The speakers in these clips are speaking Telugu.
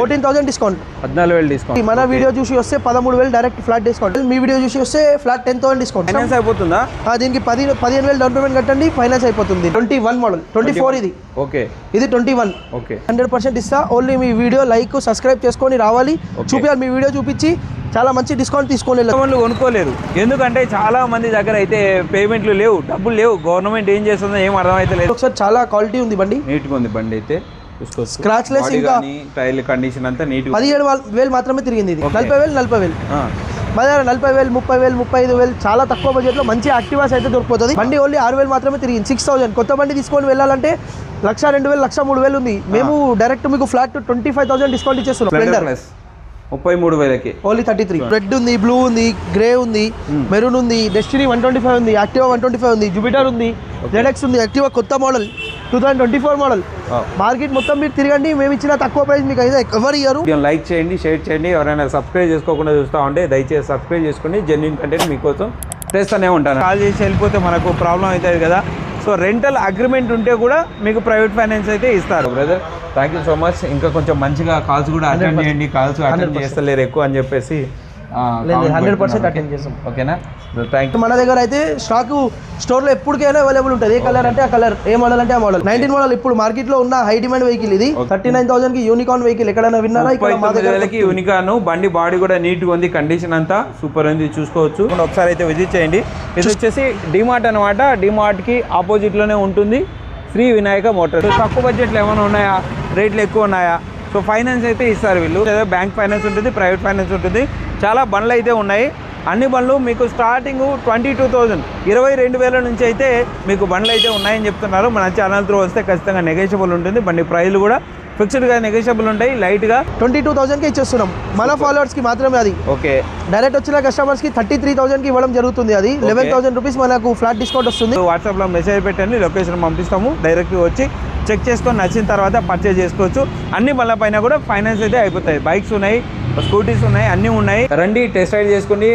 Fourteen thousand discount. పద్నాలుగు వేలు డిస్కౌంట్. మన వీడియో చూసి వస్తే పదమూడు వేలు డైరెక్ట్ ఫ్లాట్ డిస్కౌంట్. మీ వీడియో చూసి వస్తే flat ten thousand discount. Finance అయిపోతుందా? ఆ, దీనికి పది పదిహేను వేలు డౌన్ పేమెంట్ కట్టండి ఫైనాన్స్ అయిపోతుంది. Twenty one model twenty four ఇది. ఓకే. ఇది twenty one. Okay. Hundred percent ఇస్తా. ఓన్లీ మీ వీడియో లైక్ సబ్స్క్రైబ్ చేసుకొని రావాలి. చూపించాలి మీ వీడియో చూపించి చాలా మంచి డిస్కౌంట్ తీసుకొని కొనుక్కోలేరు. ఎందుకంటే చాలా మంది దగ్గర అయితే పేమెంట్లు లేవు డబ్బులు లేవు. గవర్నమెంట్ ఏం చేస్తుందో ఏం అర్థమైతే లేదు. ఒకసారి చాలా క్వాలిటీ ఉంది బండి. నీట్గా ఉంది బండి అయితే. చూసుకోవచ్చు. Less Body ఇంకా- టైర్ కండిషన్ అంతా నీట్గా పదిహేడు వేలు మాత్రమే తిరిగింది ఇది. నలభై వేలు నలభై వేలు. దగ్గర నలభై వేలు ముప్పై వేలు ముప్పై ఐదు వేలు చాలా తక్కువ బడ్జెట్లో మంచి యాక్టివాస్ అయితే దొరికిపోతుంది. బండి ఓన్లీ ఆరు వేలు మాత్రమే తిరిగింది. సిక్స్ థౌసండ్ కొత్త బండి తీసుకొని వెళ్ళాలంటే లక్ష రెండు వేలు లక్ష మూడు వేలు ఉంది. మేము డైరెక్ట్ మీకు flat twenty five thousand discount ఇచ్చేస్తున్నాం స్ప్లెండర్ ముప్పై మూడు వేలకి. ఓన్లీ థర్టీ త్రీ రెడ్ ఉంది బ్లూ ఉంది గ్రే ఉంది మెరూన్ ఉంది డెస్టినీ వన్ ట్వంటీ ఫైవ్ ఉంది యాక్టివా వన్ ట్వంటీ ఫైవ్ ఉంది జూపిటర్ ఉంది జెడెక్స్ ఉంది యాక్టివా కొత్త model two thousand twenty four model. Market మొత్తం మీరు తిరగండి మేము ఇచ్చిన తక్కువ ప్రైస్ మీకు అయితే ఎవరు ఇయ్యరు? వీడియోని లైక్ చేయండి షేర్ చేయండి. ఎవరైనా సబ్స్క్రైబ్ చేసుకోకుండా చూస్తూ ఉంటే దయచేసి సబ్స్క్రైబ్ చేసుకోండి జెన్యున్ కంటెంట్ మీకోసం చేస్తూనే ఉంటాను. కాల్ చేసి వెళ్ళిపోతే మనకు ప్రాబ్లం అవుతుంది కదా. సో రెంటల్ అగ్రిమెంట్ ఉంటే కూడా మీకు ప్రైవేట్ ఫైనాన్స్ అయితే ఇస్తారు. Brother thank you so much ఇంకా కొంచెం మంచిగా కాల్స్ కూడా అటెండ్ చేయండి. కాల్స్ అటెండ్ చేస్తలేరు ఎక్కువ అని చెప్పేసి. Hundred percent. అటెండ్ ఓకేనా మన దగ్గర అయితే స్టాక్ స్టోర్లో ఎప్పటికైనా అవైలబుల్ ఉంటుంది. ఏ కలర్ అంటే ఆ కలర్ ఏ మోడల్ అంటే ఆ మోడల్ నైన్టీన్ మోడల్ ఇప్పుడు మార్కెట్లో ఉన్న హై డిమాండ్ వెహికల్ ఇది. థర్టీ నైన్ థౌసండ్కి యూనికాన్ వెహికల్ ఎక్కడైనా విన్నారా? వేలకి యూనికాను బండి బాడీ కూడా నీట్గా ఉంది కండిషన్ అంతా సూపర్ ఉంది చూసుకోవచ్చు. ఒకసారి అయితే విజిట్ చేయండి. ఇది వచ్చేసి డిమార్ట్ అనమాట డిమార్ట్కి ఆపోజిట్లోనే ఉంటుంది. శ్రీ వినాయక మోటార్ తక్కువ బడ్జెట్లో ఏమైనా ఉన్నాయా? రేట్లు ఎక్కువ ఉన్నాయా? సో ఫైనాన్స్ అయితే ఇస్తారు వీళ్ళు. లేదా బ్యాంక్ ఫైనాన్స్ ఉంటుంది ప్రైవేట్ ఫైనాన్స్ ఉంటుంది. చాలా బండ్లు అయితే ఉన్నాయి. అన్ని బండ్లు మీకు స్టార్టింగ్ ట్వంటీ టూ థౌజండ్ ఇరవై రెండు వేల నుంచి అయితే మీకు బండ్లు అయితే ఉన్నాయని చెప్తున్నారు. మన ఛానల్ త్రూ వస్తే ఖచ్చితంగా నెగోషియబుల్ ఉంటుంది. బండి ప్రైస్లు కూడా ఫిక్స్డ్గా నెగోషియబుల్ ఉంటాయి లైట్గా ట్వంటీ టూ థౌసండ్కి ఇచ్చేస్తున్నాం. మన ఫాలోవర్స్కి మాత్రమే అది. ఓకే డైరెక్ట్ వచ్చిన కస్టమర్స్కి థర్టీ త్రీ థౌసండ్కి ఇవ్వడం జరుగుతుంది అది. లెవెన్ థౌసండ్ రూపీస్ మనకు ఫ్లాట్ డిస్కౌంట్ వస్తుంది. వాట్సాప్లో మెసేజ్ పెట్టండి లొకేషన్ పంపిస్తాము. డైరెక్ట్ వచ్చి చెక్ చేసుకొని నచ్చిన తర్వాత పర్చేజ్ చేసుకోవచ్చు. అన్ని బళ్ళ పైన కూడా ఫైనాన్స్ అయితే అయిపోతాయి. బైక్స్ ఉన్నాయి స్కూటీస్ ఉన్నాయి అన్నీ ఉన్నాయి. రండి టెస్ట్ రైడ్ చేసుకోండి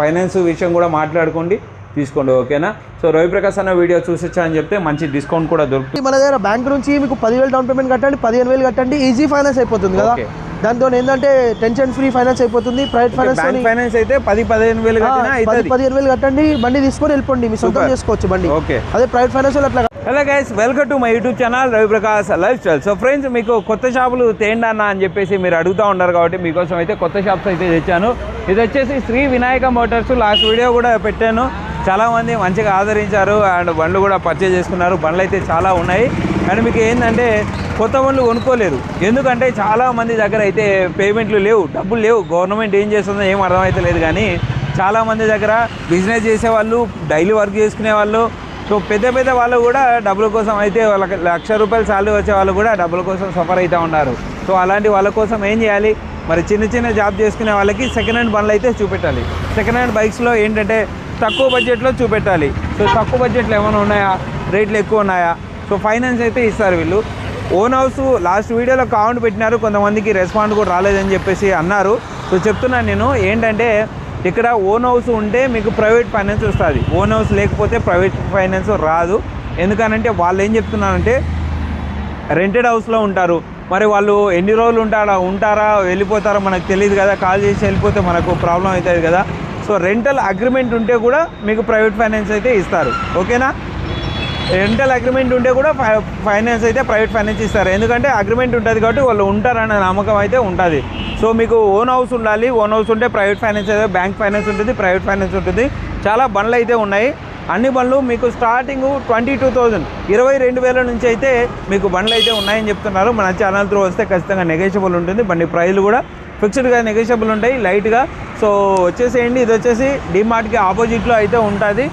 ఫైనాన్స్ విషయం కూడా మాట్లాడుకోండి తీసుకోండి ఓకేనా? సో రవిప్రకాశ్ అన్న వీడియో చూసొచ్చా అని చెప్తే మంచి డిస్కౌంట్ కూడా దొరుకుతుంది. మన దగ్గర బ్యాంక్ నుంచి మీకు పదివేలు డౌన్ పేమెంట్ కట్టండి పదిహేను వేలు కట్టండి ఈజీ ఫైనాన్స్ అయిపోతుంది కదా. దాంతో ఏంటంటే టెన్షన్ ఫ్రీ ఫైనాన్స్ అయిపోతుంది ప్రైవేట్ ఫైనాన్స్ ఫైనాన్స్ అయితే పది పదిహేను వేలు పది పదిహేను వేలు కట్టండి బండి తీసుకొని వెళ్ళిపోండి మీ సొంతం. చేసుకోవచ్చు బండి. ఓకే. అదే ప్రైవేట్ ఫైనాన్స్ అట్లా. Hello guys welcome to my YouTube channel Raviprakash lifestyle so friends మీకు కొత్త షాపులు తేండి అన్న అని చెప్పేసి మీరు అడుగుతూ ఉన్నారు కాబట్టి మీకోసం అయితే కొత్త షాప్స్ అయితే తెచ్చాను. ఇది వచ్చేసి Shri Vinayaka Motors last video కూడా పెట్టాను. చాలామంది మంచిగా ఆదరించారు అండ్ బండ్లు కూడా పర్చేజ్ చేసుకున్నారు. బండ్లు అయితే చాలా ఉన్నాయి. అండ్ మీకు ఏంటంటే కొత్త బండ్లు కొనుక్కోలేరు. ఎందుకంటే చాలామంది దగ్గర అయితే పేమెంట్లు లేవు డబ్బులు లేవు. గవర్నమెంట్ ఏం చేస్తుందో ఏం అర్థమైతే లేదు కానీ చాలామంది దగ్గర బిజినెస్ చేసేవాళ్ళు డైలీ వర్క్ చేసుకునే వాళ్ళు సో పెద్ద పెద్ద వాళ్ళు కూడా డబ్బుల కోసం అయితే వాళ్ళకి లక్ష రూపాయలు సాలరీ వచ్చే వాళ్ళు కూడా డబ్బుల కోసం సఫర్ అవుతూ ఉన్నారు. సో అలాంటి వాళ్ళ కోసం ఏం చేయాలి? మరి చిన్న చిన్న జాబ్ చేసుకునే వాళ్ళకి సెకండ్ హ్యాండ్ బండ్లు అయితే చూపెట్టాలి. సెకండ్ హ్యాండ్ బైక్స్లో ఏంటంటే తక్కువ బడ్జెట్లో చూపెట్టాలి. సో తక్కువ బడ్జెట్లో ఏమైనా ఉన్నాయా? రేట్లు ఎక్కువ ఉన్నాయా? సో ఫైనాన్స్ అయితే ఇస్తారు వీళ్ళు. ఓన్ హౌస్ లాస్ట్ వీడియోలో కామెంట్ పెట్టినారు. కొంతమందికి రెస్పాండ్ కూడా రాలేదని చెప్పేసి అన్నారు. సో చెప్తున్నాను నేను. ఏంటంటే ఇక్కడ ఓన్ హౌస్ ఉంటే మీకు ప్రైవేట్ ఫైనాన్స్ వస్తుంది. ఓన్ హౌస్ లేకపోతే ప్రైవేట్ ఫైనాన్స్ రాదు. ఎందుకనంటే వాళ్ళు ఏం చెప్తున్నారంటే రెంటెడ్ హౌస్లో ఉంటారు. మరి వాళ్ళు ఎన్ని రోజులు ఉంటారా ఉంటారా వెళ్ళిపోతారో మనకు తెలియదు కదా. కాల్ చేసి వెళ్ళిపోతే మనకు ప్రాబ్లం అవుతుంది కదా. సో రెంటల్ అగ్రిమెంట్ ఉంటే కూడా మీకు ప్రైవేట్ ఫైనాన్స్ అయితే ఇస్తారు. ఓకేనా? రెంటల్ అగ్రిమెంట్ ఉంటే కూడా ఫైనాన్స్ అయితే ప్రైవేట్ ఫైనాన్స్ ఇస్తారు. ఎందుకంటే అగ్రిమెంట్ ఉంటుంది కాబట్టి వాళ్ళు ఉంటారనే నమ్మకం అయితే ఉంటుంది. సో మీకు ఓన్ హౌస్ ఉండాలి. ఓన్ హౌస్ ఉంటే ప్రైవేట్ ఫైనాన్స్ అయితే బ్యాంక్ ఫైనాన్స్ ఉంటుంది ప్రైవేట్ ఫైనాన్స్ ఉంటుంది. చాలా బండ్లు అయితే ఉన్నాయి. అన్ని బండ్లు మీకు స్టార్టింగ్ ట్వంటీ టూ థౌజండ్ ఇరవై రెండు వేల నుంచి అయితే మీకు బండ్లు అయితే ఉన్నాయని చెప్తున్నారు. మన ఛానల్ త్రూ వస్తే ఖచ్చితంగా నెగోషియబుల్ ఉంటుంది. బండి ప్రైజ్లు కూడా ఫిక్స్డ్గా నెగోషియబుల్ ఉంటాయి లైట్గా. సో వచ్చేసేయండి. ఇది వచ్చేసి డిమార్ట్కి ఆపోజిట్లో అయితే ఉంటుంది.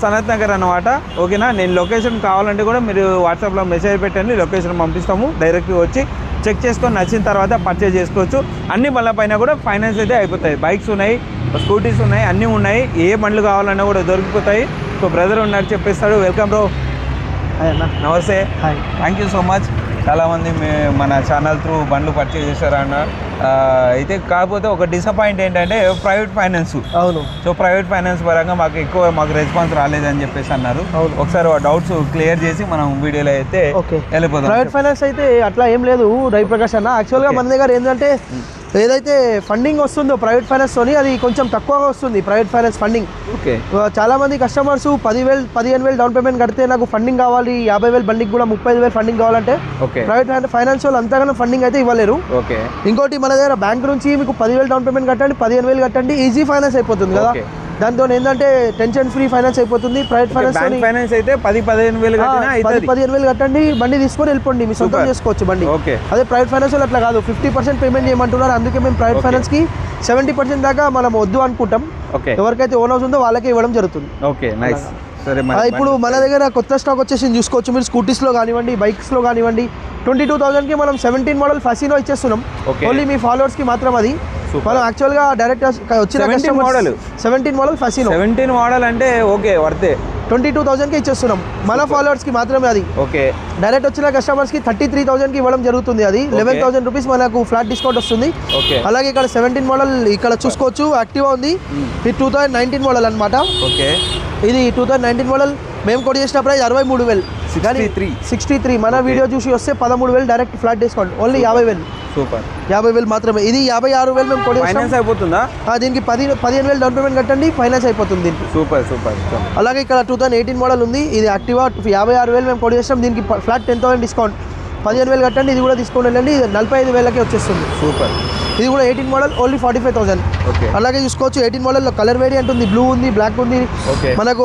సనత్ నగర్ అనమాట ఓకేనా? నేను లొకేషన్ కావాలంటే కూడా మీరు వాట్సాప్లో మెసేజ్ పెట్టండి లొకేషన్ పంపిస్తాము డైరెక్ట్ వచ్చి చెక్ చేసుకొని నచ్చిన తర్వాత పర్చేజ్ చేసుకోవచ్చు. అన్ని బండ్ల పైన కూడా ఫైనాన్స్ అయితే అయిపోతాయి. బైక్స్ ఉన్నాయి స్కూటీస్ ఉన్నాయి అన్నీ ఉన్నాయి. ఏ బండ్లు కావాలన్నా కూడా దొరికిపోతాయి. సో బ్రదర్ ఉన్నారు చెప్పేస్తాడు. వెల్కమ్ బ్రో హాయ్ అన్న. నమస్తే. Hi thank you so much చాలామంది మే మన ఛానల్ త్రూ బండ్లు పర్చేజ్ చేశారన్న ఆ, అయితే కాకపోతే ఒక డిసప్పాయింట్ ఏంటంటే ప్రైవేట్ ఫైనాన్స్ అవును. సో ప్రైవేట్ ఫైనాన్స్ పరంగా మాకు ఎక్కువ మాకు రెస్పాన్స్ రాలేదని చెప్పేసి అన్నారు. అవును. ఒకసారి డౌట్స్ క్లియర్ చేసి మనం వీడియోలో అయితే ఓకే. వెళ్ళిపోదాం. ప్రైవేట్ ఫైనాన్స్ అయితే అట్లా ఏం లేదు. రవిప్రకాష్ అన్న. యాక్చువల్గా మన దగ్గర ఏంటంటే ఏదైతే ఫండింగ్ వస్తుందో ప్రైవేట్ ఫైనాన్స్ తోని అది కొంచెం తక్కువగా వస్తుంది ప్రైవేట్ ఫైనాన్స్ ఫండింగ్ ఓకే. చాలా మంది కస్టమర్స్ పదివేలు పదిహేను వేలు డౌన్ పేమెంట్ కడితే నాకు ఫండింగ్ కావాలి యాభై వేలు బండికి కూడా ముప్పై ఐదు వేలు ఫండింగ్ కావాలంటే ఓకే. ప్రైవేట్ ఫైనాన్స్ వాళ్ళు అంతగానో ఫండింగ్ అయితే ఇవ్వలేరు. ఓకే. ఇంకోటి మన దగ్గర బ్యాంక్ నుంచి మీకు పదివేలు డౌన్ పేమెంట్ కట్టండి పదిహేను వేలు కట్టండి ఈజీ ఫైనాన్స్ అయిపోతుంది కదా. దాంతో ఏంటంటే టెన్షన్ ఫ్రీ ఫైనాన్స్ అయిపోతుంది ప్రైవేట్ ఫైనాన్స్ ఫైనాన్స్ అయితే పది పదిహేను వేలు పది పదిహేను వేలు కట్టండి బండి తీసుకొని వెళ్ళిపోండి మీ సొంతం. చేసుకోవచ్చు బండి. ఓకే. అదే ప్రైవేట్ ఫైనాన్స్ వాళ్ళు అట్లా కాదు ఫిఫ్టీ పర్సెంట్ పేమెంట్ చేయమంటున్నారు అందుకే మేము ప్రైవేట్. ఫైనాన్స్కి సెవెంటీ పర్సెంట్ దాకా మనం వద్దు అనుకుంటాం. ఓకే. ఎవరికైతే ఓన్ హౌస్ ఉందో వాళ్ళకే ఇవ్వడం జరుగుతుంది. Okay nice. సరే ఇప్పుడు మన దగ్గర కొత్త స్టాక్ వచ్చేసి చూసుకోవచ్చు మీరు స్కూటీస్లో కానివ్వండి బైక్స్లో కానివ్వండి. ట్వంటీ టూ థౌసండ్కి మనం సెవెంటీన్ మోడల్ ఫసినో ఇచ్చేస్తున్నాం. ఓన్లీ మీ ఫాలోవర్స్కి మాత్రం అది. మనం యాక్చువల్గా డైరెక్ట్ వచ్చిన 17 model. Seventeen model Fascino seventeen model అంటే ఓకే వర్తే ట్వంటీ టూ థౌసండ్కి ఇచ్చేస్తున్నాం. మన ఫాలోవర్స్కి మాత్రమే అది. ఓకే డైరెక్ట్ వచ్చిన కస్టమర్స్కి థర్టీ త్రీ థౌసండ్కి ఇవ్వడం జరుగుతుంది అది. లెవెన్ థౌసండ్ రూపీస్ మనకు ఫ్లాట్ డిస్కౌంట్ వస్తుంది. ఓకే అలాగే ఇక్కడ సెవెంటీన్ మోడల్ ఇక్కడ చూసుకోవచ్చు. యాక్టివా ఉంది. ఇది టూ థౌసండ్ నైన్టీన్ మోడల్ అనమాట ఓకే ఇది టూ థౌసండ్ నైన్టీన్ మోడల్ మేము కొడి చేసిన ప్రైస్ అరవై మూడు వేలు. 63. సిక్స్టీ త్రీ మన వీడియో చూసి వస్తే పదమూడు వేలు డైరెక్ట్ ఫ్లాట్ డిస్కౌంట్ ఓన్లీ యాభై వేలు. సూపర్. యాభై వేలు మాత్రమే. ఇది యాభై ఆరు వేలు మేము కొడి ఫైనాన్స్ అయిపోతుందా? దీనికి పది పదిహేను వేలు డౌన్ పేమెంట్ కట్టండి ఫైనాన్స్ అయిపోతుంది దీనికి. Super super. అలాగే ఇక్కడ టూ థౌసండ్ ఎయిటీన్ మోడల్ ఉంది. ఇది యాక్టివా యాభై ఆరు వేలు మేము కొడి చేస్తాం దీనికి ఫ్లాట్ టెన్ థౌసండ్ డిస్కౌంట్. పదిహేను వేలు కట్టండి ఇది కూడా డిస్కౌంట్ వెళ్ళండి ఇది నలభై ఐదు వేలకే వచ్చేస్తుంది. సూపర్. ఇది కూడా eighteen model only forty five thousand. Okay. అలాగే చూసుకోవచ్చు ఎయిటీన్ మోడల్లో కలర్ వేరియంట్ ఉంది బ్లూ ఉంది బ్లాక్ ఉంది. మనకు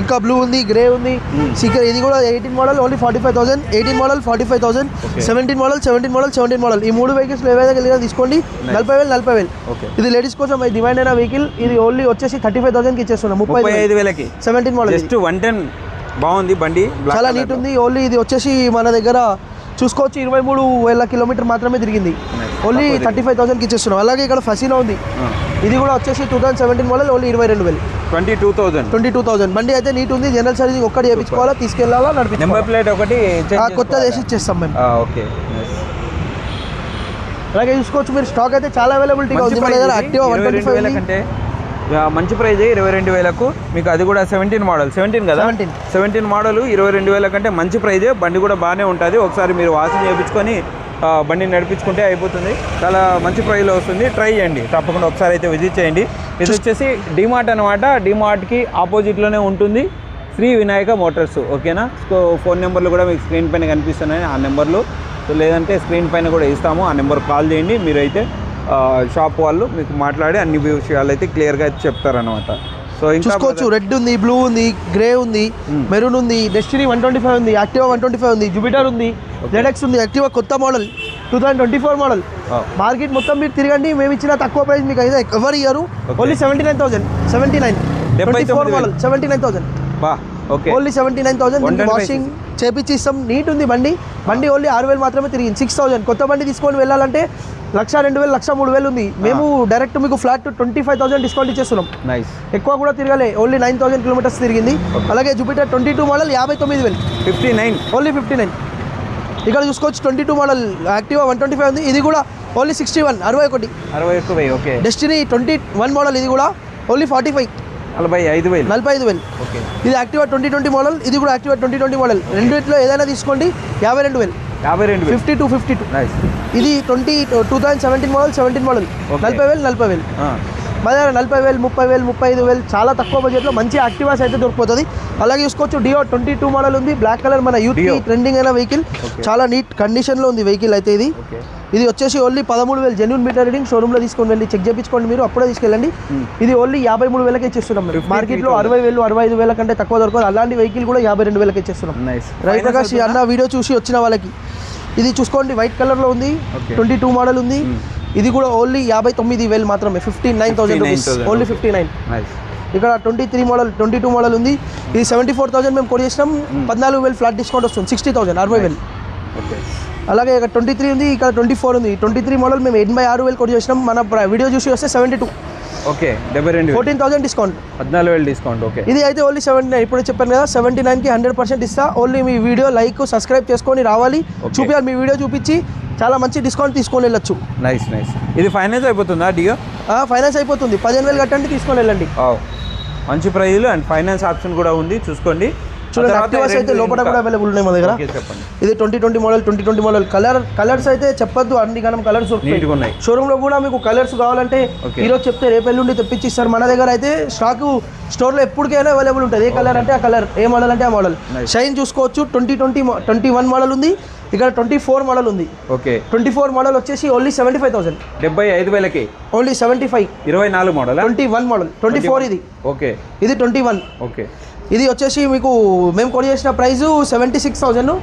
ఇంకా బ్లూ ఉంది గ్రే ఉంది. సీకర్ ఇది కూడా eighteen model only forty five thousand. Eighteen model forty five thousand. Seventeen model seventeen model seventeen model. ఈ మూడు వెహికల్స్ ఏవైతే కలిగినా తీసుకోండి నలభై వేలు నలభై వేలు. ఇది లేడీస్ కోసం డిమాండ్ అయిన వెహికల్ ఇది ఓన్లీ వచ్చేసి థర్టీ ఫైవ్ థౌసండ్కి ఇచ్చేస్తున్నాం ముప్పై ఐదు వేలకి. Seventeen model just one ten బాగుంది బండి చాలా నీట్. ఉంది ఓన్లీ ఇది వచ్చేసి మన దగ్గర చూసుకోవచ్చు. ఇరవై మూడు వేల కిలోమీటర్ మాత్రమే తిరిగింది. ఓన్లీ థర్టీ ఫైవ్ థౌసండ్కి ఇచ్చేస్తున్నాం. అలాగే ఇక్కడ ఫసీనో ఉంది. ఇది కూడా వచ్చేసి two thousand seventeen model only ఇరవై రెండు వేలు. Twenty two thousand twenty two thousand. బండి అయితే నీట్ ఉంది. జనరల్ సర్వీసింగ్ ఒక్కటి చేయించుకోవాలా తీసుకెళ్ళాలా నెంబర్ నడిపించుకోవాలా ప్లేట్ ఒకటి ఆ, కొత్తది వేసి ఇచ్చేస్తాం మేము. ఓకే. అలాగే చూసుకోవచ్చు మీరు. స్టాక్ అయితే చాలా అవైలబిలిటీగా ఉంది. మన దగ్గర యాక్టివ్ వన్ ట్వంటీ ఫైవ్ మంచి ప్రైజ్ ఇరవై రెండు వేలకు. మీకు అది కూడా సెవెంటీన్ మోడల్ సెవెంటీన్ కదా? 17. సెవెంటీన్ మోడల్ ఇరవై రెండు వేల కంటే మంచి ప్రైజే బండి కూడా బాగానే ఉంటుంది. ఒకసారి మీరు వాషింగ్ చేయించుకొని ఆ, బండిని నడిపించుకుంటే అయిపోతుంది. చాలా మంచి ప్రైజ్లో వస్తుంది. ట్రై చేయండి. తప్పకుండా ఒకసారి అయితే విజిట్ చేయండి. ఇది వచ్చేసి డిమార్ట్ అనమాట డిమార్ట్కి ఆపోజిట్లోనే ఉంటుంది. శ్రీ వినాయక మోటార్స్ ఓకేనా సో ఫోన్ నెంబర్లు కూడా మీకు స్క్రీన్ పైన కనిపిస్తున్నాయి. ఆ నెంబర్లు సో లేదంటే స్క్రీన్ పైన కూడా ఇస్తాము. ఆ నెంబర్ కాల్ చేయండి. మీరైతే షాప్ వాళ్ళు మీకు మాట్లాడి అన్ని విషయాలు అయితే క్లియర్గా అయితే చెప్తారనమాట సో ఇంకా చూసుకోవచ్చు. రెడ్ ఉంది బ్లూ ఉంది గ్రే ఉంది Hmm. మెరూన్ ఉంది డెస్టినీ వన్ ట్వంటీ ఫైవ్ ఉంది యాక్టివా వన్ ట్వంటీ ఫైవ్ ఉంది జూపిటర్ ఉంది జెడెక్స్ ఉంది యాక్టివా కొత్త model two thousand twenty four model. Market మొత్తం మీరు తిరగండి మేము ఇచ్చిన తక్కువ ప్రైస్ మీకు అయితే ఎవరు Okay. Only seventy nine thousand seventy nine twenty four model seventy nine thousand బా okay only seventy nine thousand 125 washing చేపించి ఇస్తాం నీట్ ఉంది బండి. బండి ఓన్లీ ఆరు వేలు మాత్రమే తిరిగింది. సిక్స్ థౌసండ్ కొత్త బండి తీసుకొని వెళ్ళాలంటే లక్ష రెండు వేలు లక్ష మూడు వేలు ఉంది. మేము డైరెక్ట్ మీకు flat twenty five thousand discount ఇచ్చేస్తున్నాం. నైస్ ఎక్కువ కూడా తిరగలే. ఓన్లీ నైన్ థౌసండ్ కిలోమీటర్స్ తిరిగింది. అలాగే జూపిటర్ ట్వంటీ టూ మోడల్ యాభై తొమ్మిది వేలు. Fifty nine. Only fifty nine. ఇక్కడ చూసుకోవచ్చు twenty two model Activa one twenty five ఉంది. ఇది కూడా ఓన్లీ సిక్స్టీ వన్ అరవై ఒకటి. అరవై వెయ్యి okay. Destiny twenty one model ఇది కూడా ఓన్లీ ఫార్టీ ఫైవ్. నలభై ఐదు వేలు. నలభై ఐదు వేలు. ఓకే. ఇది యాక్టివా ట్వంటీ ట్వంటీ మోడల్ ఇది కూడా యాక్టివా ట్వంటీ ట్వంటీ మోడల్. రెండిట్లో ఏదైనా తీసుకోండి యాభై రెండు వేలు. యాభై రెండు fifty two fifty two. Nice ఇది twenty two thousand seventeen model seventeen model. నలభై వేలు నలభై వేలు. మన దగ్గర నలభై వేలు ముప్పై వేలు ముప్పై ఐదు వేలు చాలా తక్కువ బడ్జెట్లో మంచి యాక్టివాస్ అయితే దొరికిపోతుంది. అలాగే చూసుకోవచ్చు డియో ట్వంటీ టూ మోడల్ ఉంది. బ్లాక్ కలర్ మన యూత్. ట్రెండింగ్ అయిన వెహికల్. చాలా నీట్ కండిషన్లో ఉంది వెహికల్ అయితే ఇది. ఇది వచ్చేసి ఓన్లీ పదమూడు వేలు. జెన్యున్ మీటర్ రీడింగ్ షోరూమ్లో తీసుకొని వెళ్ళి చెక్ చేయించుకోండి మీరు. అప్పుడే తీసుకెళ్ళండి. Hmm. ఇది ఓన్లీ యాభై మూడు వేలకి ఇచ్చేస్తున్నాం మీరు 53,000. మార్కెట్లో అరవై వేలు అరవై ఐదు వేల కంటే తక్కువ దొరకదు. అలాంటి వెహికల్ కూడా యాభై రెండు వేలకి ఇచ్చేస్తున్నాం. నైస్ రవిప్రకాష్ ఈ అన్న వీడియో చూసి వచ్చిన వాళ్ళకి. ఇది చూసుకోండి వైట్ కలర్లో ఉంది. ట్వంటీ టూ మోడల్ ఉంది. ఇది కూడా ఓన్లీ యాభై తొమ్మిది వేలు మాత్రమే fifty nine thousand rupees. 59,000. Only fifty nine. ఇక్కడ twenty three model twenty two model ఉంది. ఇది సెవెంటీ ఫోర్ థౌసండ్ మేము కొడి చేసినాం పద్నాలుగు వేలు ఫ్లాట్ డిస్కౌంట్ వస్తుంది సిక్స్టీ థౌసండ్ అరవై వేలు. అలాగే ఇక్కడ ట్వంటీ త్రీ ఉంది ఇక్కడ ట్వంటీ ఫోర్ ఉంది. ట్వంటీ త్రీ మోడల్ మేము ఎనభై ఆరు వేలు కొడి చేసినాం మన వీడియో చూసి వస్తే సెవెంటీ టూ. ఓకే డెబ్బై రెండు. Fourteen thousand discount. పద్నాలుగు వేలు డిస్కౌంట్ ఓకే. ఇది అయితే ఓన్లీ సెవెంటీ నైన్ ఇప్పుడు చెప్పాను కదా సెవెంటీ నైన్కి హండ్రెడ్ పర్సెంట్ ఇస్తా. ఓన్లీ మీ వీడియో లైక్ సబ్స్క్రైబ్ చేసుకొని రావాలి. చూపించాలి మీ వీడియో చూపించి. చాలా మంచి డిస్కౌంట్ తీసుకొని వెళ్ళొచ్చు. Nice nice. ఇది ఫైనాన్స్ అయిపోతుందా డియో? ఫైనాన్స్ అయిపోతుంది. పదిహేను వేలు కట్టండి తీసుకొని వెళ్ళండి. మంచి ప్రైజ్లు అండ్ ఫైనాన్స్ ఆప్షన్ కూడా ఉంది చూసుకోండి. చూడండి యాక్టివాస్ అయితే లోపల కూడా అవైలబుల్ ఉన్నాయి మా దగ్గర. ఇది twenty twenty model twenty twenty model colour colours అయితే చెప్పొద్దు అన్ని గణం కలర్స్ ఉన్నాయి. షోరూమ్లో కూడా మీకు కలర్స్ కావాలంటే. ఈరోజు చెప్తే రేపు ఎల్లుండి తెప్పించి ఇస్తారు మన దగ్గర అయితే స్టాక్ స్టోర్లో ఎప్పటికైనా అవైలబుల్ ఉంటుంది. ఏ కలర్ అంటే ఆ కలర్ ఏ మోడల్ అంటే ఆ మోడల్. షైన్ చూసుకోవచ్చు. Twenty twenty twenty one model ఉంది. ఇక్కడ ట్వంటీ ఫోర్ మోడల్ ఉంది. ఓకే. ట్వంటీ ఫోర్ మోడల్ వచ్చేసి ఓన్లీ సెవెంటీ ఫైవ్ థౌసండ్ డెబ్బై ఐదు వేలకి? ఓన్లీ సెవెంటీ ఫైవ్ ఇరవై నాలుగు model twenty one model twenty four ఇది. ఓకే. ఇది ట్వంటీ వన్. ఓకే. ఇది వచ్చేసి మీకు మేము కొడి చేసిన ప్రైస్ సెవెంటీ సిక్స్ థౌసండ్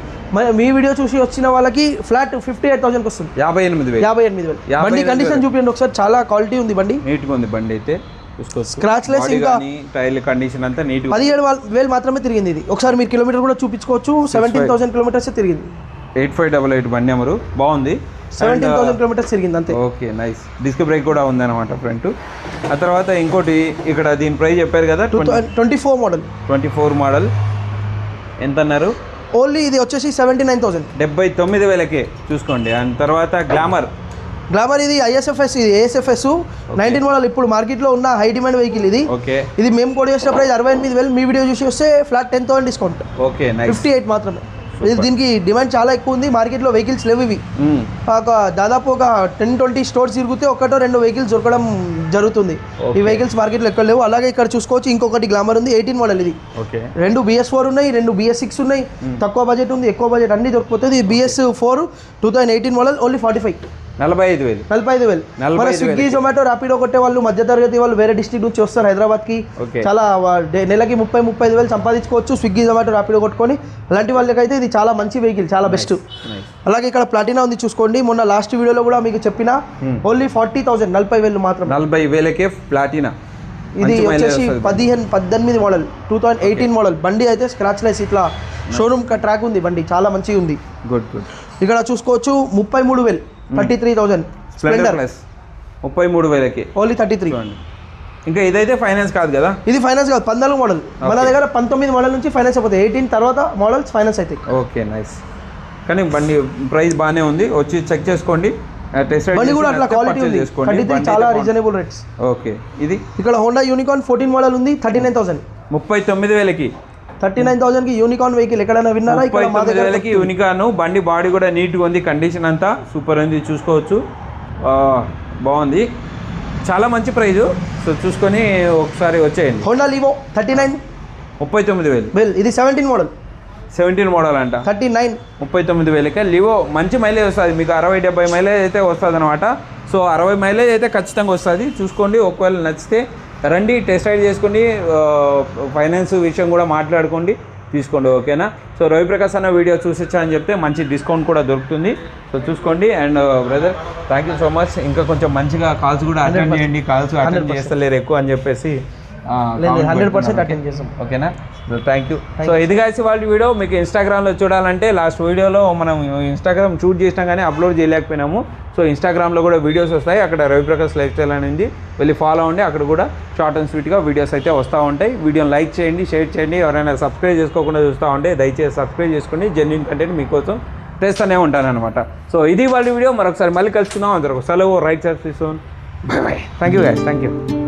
మీ వీడియో చూసి వచ్చిన వాళ్ళకి ఫ్లాట్ ఫిఫ్టీ ఎయిట్ థౌసండ్కి వస్తుంది. యాభై ఎనిమిది వేలు. యాభై ఎనిమిది వేలు. బండి కండిషన్. చూపించండి ఒకసారి. చాలా క్వాలిటీ ఉంది బండి. నీట్గా ఉంది బండి అయితే. Scratchless Body ఇంకా- కానీ, టైల్ కండిషన్ అంతా నీట్గా పదిహేడు వేలు మాత్రమే తిరిగింది ఇది. ఒకసారి మీరు కిలోమీటర్ కూడా చూపించుకోవచ్చు. సెవెంటీన్ థౌసండ్ కిలోమీటర్స్ తిరిగింది. ఎయిట్ ఫైవ్ డబల్ ఎయిట్ బండి అమరు. బాగుంది. సెవెంటీన్ థౌసండ్ కిలోమీటర్స్ తిరిగింది అంతే. ఓకే నైస్ డిస్క్ బ్రేక్ కూడా ఉందన్నమాట ఫ్రంట్ ఆ తర్వాత ఇంకోటి ఇక్కడ దీని ప్రైస్ చెప్పారు కదా twenty four model twenty four model ఎంత అన్నారు ఓన్లీ ఇది వచ్చేసి సెవెంటీ నైన్ థౌసండ్ డెబ్బై తొమ్మిది వేలకే చూసుకోండి. అండ్ తర్వాత గ్లామర్ గ్లామర్ ఇది ఐఎస్ఎఫ్ఎస్ ఇది ఏఎస్ఎఫ్ఎస్ నైన్టీన్ మోడల్ ఇప్పుడు మార్కెట్లో ఉన్న హై డిమాండ్ వెహికల్ ఇది. ఓకే ఇది మేము కొడి చేసిన ప్రైస్ అరవై ఎనిమిది వేలు మీ వీడియో చూసి వస్తే flat ten thousand discount okay fifty eight మాత్రమే. దీనికి డిమాండ్ చాలా ఎక్కువ ఉంది. మార్కెట్లో వెహికల్స్ లేవు ఇవి. ఒక దాదాపు ఒక టెన్ ట్వంటీ స్టోర్స్ తిరిగితే ఒకటో రెండు వెహికల్స్ దొరకడం జరుగుతుంది. ఈ. వెహికల్స్ మార్కెట్లో ఎక్కడ లేవు. అలాగే ఇక్కడ చూసుకోవచ్చు. ఇంకొకటి గ్లామర్ ఉంది ఎయిటీన్ మోడల్ ఇది. ఓకే. రెండు బిఎస్ ఫోర్ ఉన్నాయి రెండు బిఎస్ సిక్స్ ఉన్నాయి. తక్కువ బడ్జెట్ ఉంది ఎక్కువ బడ్జెట్ అన్ని దొరికిపోతుంది BS four two thousand eighteen model only forty five. నలభై ఐదు వేలు. నలభై ఐదు వేలు. మన స్విగ్గీ. జొమాటో ర్యాపిడో కొట్టే వాళ్ళు మధ్యతరగతి వాళ్ళు వేరే డిస్ట్రిక్ట్ నుంచి వస్తారు హైదరాబాద్కి. Okay. చాలా నెలకి ముప్పై ముప్పై ఐదు వేలు సంపాదించుకోవచ్చు స్విగ్గీ జొమాటో ర్యాపిడో కొట్టుకొని. అలాంటి వాళ్ళకైతే ఇది చాలా మంచి వెహికల్ చాలా బెస్ట్. అలాగే ఇక్కడ ప్లాటినా ఉంది చూసుకోండి. మొన్న లాస్ట్ వీడియోలో కూడా మీకు చెప్పిన ఓన్లీ ఫార్టీ థౌసండ్ నలభై వేలు మాత్రం. నలభై వేలకే ప్లాటినా? ఇది వచ్చేసి. పదిహేను పద్దెనిమిది model two thousand eighteen model బండి అయితే స్క్రాచ్ లెస్ ఇట్లా షోరూమ్ ట్రాక్ ఉంది బండి చాలా మంచిగా ఉంది. గుడ్ గుడ్ ఇక్కడ చూసుకోవచ్చు ముప్పై మూడు వేలు థర్టీ త్రీ థౌసండ్ స్ప్లెండర్ ముప్పై మూడు వేలకి. ఓన్లీ థర్టీ త్రీ ఇంకా ఇదైతే ఫైనాన్స్ కాదు కదా? ఇది ఫైనాన్స్ కాదు పద్నాలుగు మోడల్ మన. దగ్గర పంతొమ్మిది మోడల్ నుంచి ఫైనాన్స్ అయిపోతాయి. ఎయిటీన్ తర్వాత మోడల్స్ ఫైనాన్స్ అవుతాయి ఓకే నైస్ కానీ బండి ప్రైస్ బాగానే ఉంది. వచ్చి చెక్ చేసుకోండి. బండి కూడా అట్లా క్వాలిటీ ఉంది. థర్టీ త్రీ చాలా రీజనబుల్ రేట్స్ ఓకే ఇది? ఇక్కడ హోండా యూనికాన్ ఫోర్టీన్ మోడల్ ఉంది థర్టీ నైన్ థౌసండ్ ముప్పై తొమ్మిది వేలకి. థర్టీ నైన్ థౌసండ్కి యూనికాన్ వెహికల్ ఎక్కడైనా విన్నారా? ఇక్కడ మా యూనికాను బండి బాడీ కూడా నీట్గా ఉంది కండిషన్ అంతా సూపర్ ఉంది చూసుకోవచ్చు. బాగుంది. చాలా మంచి ప్రైజు. సో చూసుకొని ఒకసారి వచ్చేయండి. హోండా లీవో థర్టీ నైన్ ముప్పై తొమ్మిది వెల్. ఇది సెవెంటీన్ మోడల్ సెవెంటీన్ మోడల్ అంట. Thirty nine. ముప్పై తొమ్మిది వేలకే. లివో మంచి మైలేజ్ వస్తుంది. మీకు అరవై డెబ్బై మైలేజ్ అయితే వస్తుంది అనమాట సో అరవై మైలేజ్ అయితే ఖచ్చితంగా వస్తుంది. చూసుకోండి ఒకవేళ నచ్చితే రండి టెస్ట్ రైడ్ చేసుకోండి ఫైనాన్స్ విషయం కూడా మాట్లాడుకోండి తీసుకోండి ఓకేనా? సో రవిప్రకాశ్ అన్న వీడియో చూసొచ్చా అని చెప్తే మంచి డిస్కౌంట్ కూడా దొరుకుతుంది. సో చూసుకోండి and brother thank you so much ఇంకా కొంచెం మంచిగా కాల్స్ కూడా అటెండ్ చేయండి. కాల్స్ అటెండ్ చేస్తలేరు ఎక్కువ అని చెప్పేసి. Hundred percent. అటెండ్ చేస్తాం. ఓకేనా? థ్యాంక్ యూ సో ఇది కాసి వాళ్ళ వీడియో మీకు ఇన్స్టాగ్రామ్లో చూడాలంటే లాస్ట్ వీడియోలో మనం ఇన్స్టాగ్రామ్ షూట్ చేసినా కానీ అప్లోడ్ చేయలేకపోయినాము. సో ఇన్స్టాగ్రామ్లో కూడా వీడియోస్ వస్తాయి. అక్కడ రవిప్రకాష్ లైఫ్ స్టైల్ అనేది వెళ్ళి ఫాలో అవ్వండి అక్కడ కూడా షార్ట్ అండ్ స్వీట్గా వీడియోస్ అయితే వస్తూ ఉంటాయి. వీడియోని లైక్ చేయండి షేర్ చేయండి. ఎవరైనా సబ్స్క్రైబ్ చేసుకోకుండా చూస్తూ ఉంటే దయచేసి సబ్స్క్రైబ్ చేసుకోండి జెన్యున్ కంటెంట్ మీకోసం తెస్తూనే ఉంటాను అనమాట సో ఇది వాళ్ళ వీడియో మరొకసారి మళ్ళీ కలుసుకుందాం. అందరూ సెలవు. Right service bye bye thank you thank you